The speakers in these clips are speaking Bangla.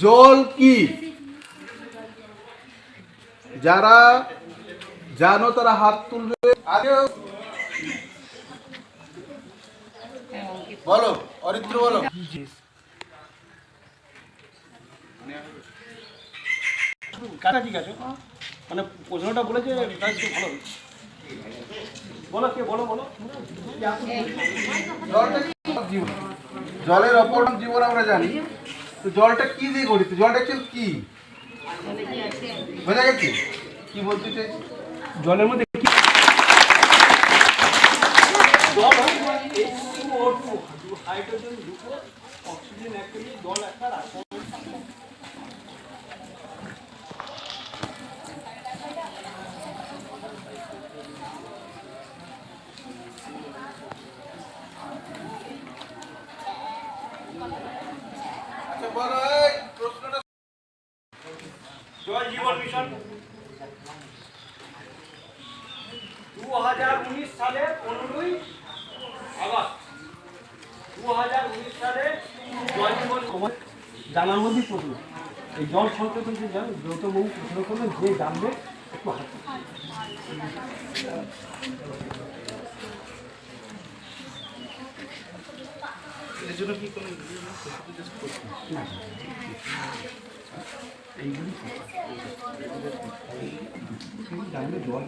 জল কি? যারা জানো তারা হাত তুলবে। বলো, অরিত্র বলো। মানে প্রশ্নটা বলেছে বলো কে, বলো বলো। জলের অপর জীবন আমরা জানি। তো জলটা কি দিয়ে গঠিত? জলটা অ্যাকচুয়ালি কি? বোঝা গেছে? কি বলতে চাইছি? জলের মধ্যে হাইড্রোজেন দুটো অক্সিজেন একটা জল একটা রাসায়নিক আচ্ছা বলো এই প্রশ্নটা জল জীবন মিশন দু হাজার উনিশ সালে পনেরোই আগস্ট। দু হাজার উনিশ সালে জল জীবন জানার মধ্যেই প্রশ্ন এই জল সংরক্ষণ যে জান গৌতমবাবু প্রশ্ন করলেন যে জানবে একটু হাত এর জন্য কি কোনো জল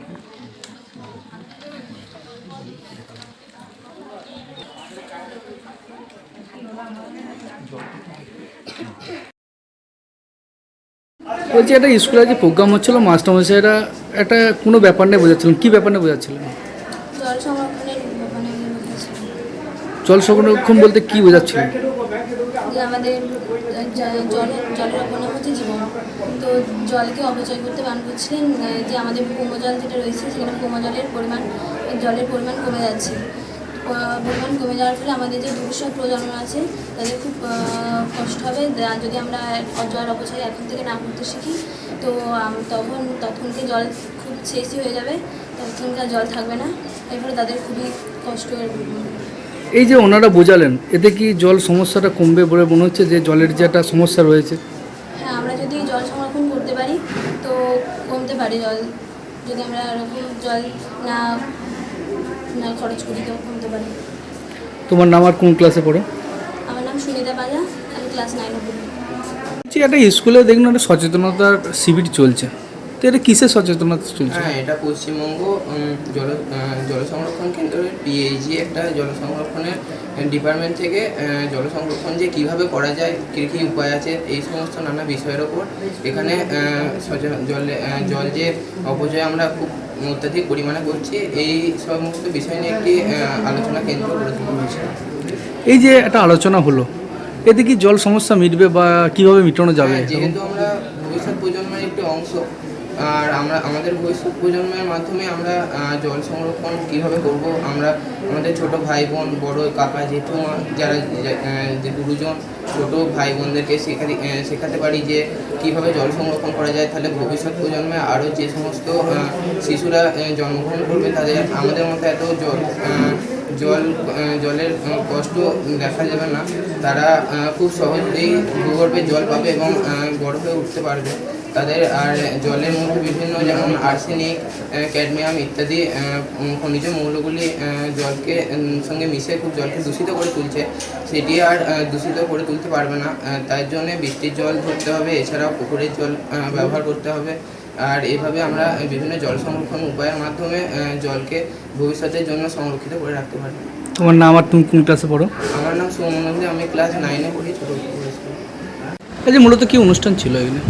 বলছি একটা স্কুলে যে প্রোগ্রাম হচ্ছিল মাস্টারমশাইরা একটা কোনো ব্যাপার নিয়ে বোঝাচ্ছিলেন কী ব্যাপার নিয়ে বোঝাচ্ছিলেন? জল সংরক্ষণ বলতে কী বোঝাচ্ছিলেন? যে আমাদের জলের জলের অপনাম হচ্ছে জীবন। তো জলকে অপচয় করতে বান করছিলেন যে আমাদের ভৌমজল যেটা রয়েছে, সেখানে ভৌমজলের পরিমাণ, জলের পরিমাণ কমে যাচ্ছে। পরিমাণ কমে যাওয়ার ফলে আমাদের যে ভবিষ্যৎ প্রজন্ম আছে, তাদের খুব কষ্ট হবে। যদি আমরা জল অপচয় এখন থেকে না করতে শিখি, তো তখন তখনকে জল খুব শেষই হয়ে যাবে। তখনকার জল থাকবে না। এর ফলে তাদের খুবই কষ্ট এই যে ওনারা বোঝালেন এতে কি জল সমস্যাটা কমবে বলে মনে হচ্ছে যে জলের যে একটা সমস্যা রয়েছে? হ্যাঁ আমরা যদি জল সংরক্ষণ করতে পারি তো কমতে পারে জল। যদি আমরা এরকম জল না না খরচ করি তো কমতে পারে। তোমার নাম আর কোন ক্লাসে পড়ো? আমার নাম সুনিতা পাজা আমি ক্লাস নাইনে পড়ি। একটা স্কুলে দেখুন একটা সচেতনতার শিবির চলছে। তো এটা কিসের সচেতনতা চলছে হ্যাঁ এটা পশ্চিমবঙ্গ জল জল সংরক্ষণ কেন্দ্রের পিএইচি একটা জল সংরক্ষণের ডিপার্টমেন্ট থেকে জল সংরক্ষণ যে কীভাবে করা যায় কী কী উপায় আছে এই সমস্ত নানা বিষয়ের ওপর এখানে জলে জল যে অপচয় আমরা খুব অত্যাধিক পরিমাণে করছি এই সমস্ত বিষয় নিয়ে একটি আলোচনা কেন্দ্র গড়ে তোলা হয়েছে। এই যে একটা আলোচনা হলো এতে কি জল সমস্যা মিটবে বা কীভাবে মেটানো যাবে? হ্যাঁ, যেহেতু আমরা ভবিষ্যৎ প্রজন্মের একটি অংশ আর আমরা, আমাদের ভবিষ্যৎ প্রজন্মের মাধ্যমে আমরা জল সংরক্ষণ কীভাবে করব? আমরা আমাদের ছোট ভাই বোন বড় কাকা, জেঠুমা, যারা, যে- গুরুজন, ছোট ভাই বোনদেরকে শেখাতে শেখাতে পারি যে কীভাবে জল সংরক্ষণ করা যায়। তাহলে ভবিষ্যৎ প্রজন্মে আরও যে সমস্ত শিশুরা জন্মগ্রহণ করবে, তাদের আমাদের মতো এত জল জল জলের কষ্ট দেখা যাবে না। তারা খুব সহজেই ভূগর্ভে জল পাবে এবং হয়ে উঠতে পারবে। তাদের আর জলের মধ্যে বিভিন্ন যেমন আর্সেনিক ক্যাডমিয়াম ইত্যাদি খনিজ মৌলগুলি জলকে সঙ্গে মিশে খুব জলকে দূষিত করে তুলছে। সেটি আর দূষিত করে তুলতে পারবে না। তার জন্য বৃষ্টির জল ধরতে হবে এছাড়াও পুকুরের জল ব্যবহার করতে হবে। আর এভাবে আমরা বিভিন্ন জল সংরক্ষণ উপায়ের মাধ্যমে জলকে ভবিষ্যতের জন্য সংরক্ষিত করে রাখতে পারি তোমার নাম আর তুমি কোন ক্লাসে পড়ো? আমার নাম সৌমনন্দী আমি ক্লাস নাইনে পড়ি ছোটো এই যে মূলত কি অনুষ্ঠান ছিল এখানে?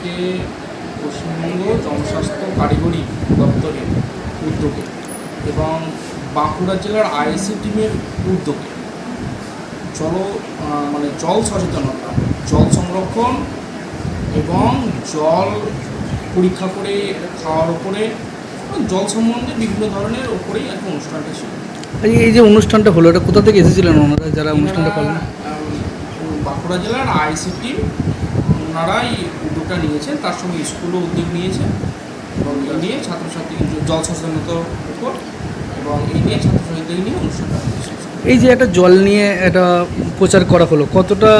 আজকে পশ্চিমবঙ্গ জনস্বাস্থ্য কারিগরি দপ্তরের উদ্যোগে এবং বাঁকুড়া জেলার আইসি টিমের উদ্যোগে। জল মানে জল সচেতনতা জল সংরক্ষণ এবং জল পরীক্ষা করে খাওয়ার উপরে জল সম্বন্ধে বিভিন্ন ধরনের ওপরেই একটা অনুষ্ঠানটা ছিল। এই যে- অনুষ্ঠানটা হলো এটা কোথা থেকে এসেছিলেন ওনারা যারা অনুষ্ঠানটা করলেন? বাঁকুড়া জেলার ওনারাই উদ্যোগটা নিয়েছেন তার সঙ্গে স্কুলও উদ্যোগ নিয়েছে এবং এই নিয়ে ছাত্রছাত্রী জল সচেতনতার উপর এবং এই নিয়ে ছাত্রছাত্রীদের নিয়ে অনুষ্ঠানটা এই যে একটা জল নিয়ে একটা প্রচার করা হলো কতটা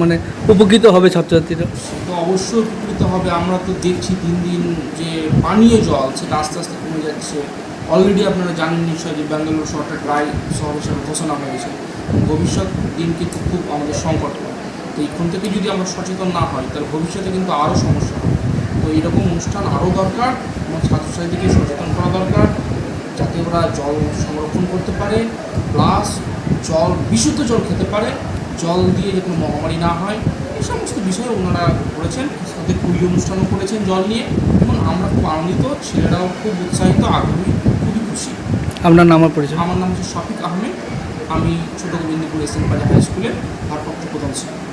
মানে উপকৃত হবে ছাত্রছাত্রীরা? তো অবশ্যই উপকৃত হবে। আমরা তো দেখছি দিন দিন যে পানীয় জল সেটা আস্তে আস্তে কমে যাচ্ছে। অলরেডি আপনারা জানেন নিশ্চয় যে ব্যাঙ্গালোর শহরটা ড্রাই শহর হিসাবে ঘোষণা হয়েছে। ভবিষ্যৎ দিন কিন্তু খুব আমাদের সংকট হয় তো এইখান থেকে যদি আমরা সচেতন না হয় তাহলে ভবিষ্যতে কিন্তু আরও সমস্যা হবে। তো এরকম অনুষ্ঠান আরও দরকার এবং ছাত্রছাত্রীকে সচেতন করা দরকার যাতে ওরা জল সংরক্ষণ করতে পারে প্লাস জল বিশুদ্ধ জল খেতে পারে জল দিয়ে যে কোনো মহামারী না হয়। এই সমস্ত বিষয়ে ওনারা করেছেন সাথে কুড়ি অনুষ্ঠানও করেছেন জল নিয়ে এবং আমরা খুব আনন্দিত ছেলেরাও খুব উৎসাহিত আগ্রহী খুবই খুশি। আপনার নাম পরিচয়? আমার নাম হচ্ছে শফিক আহমেদ আমি ছোট গোবিন্দপুর এস এন হাই স্কুলের ভারপ্রাপ্ত প্রধান শিক্ষক।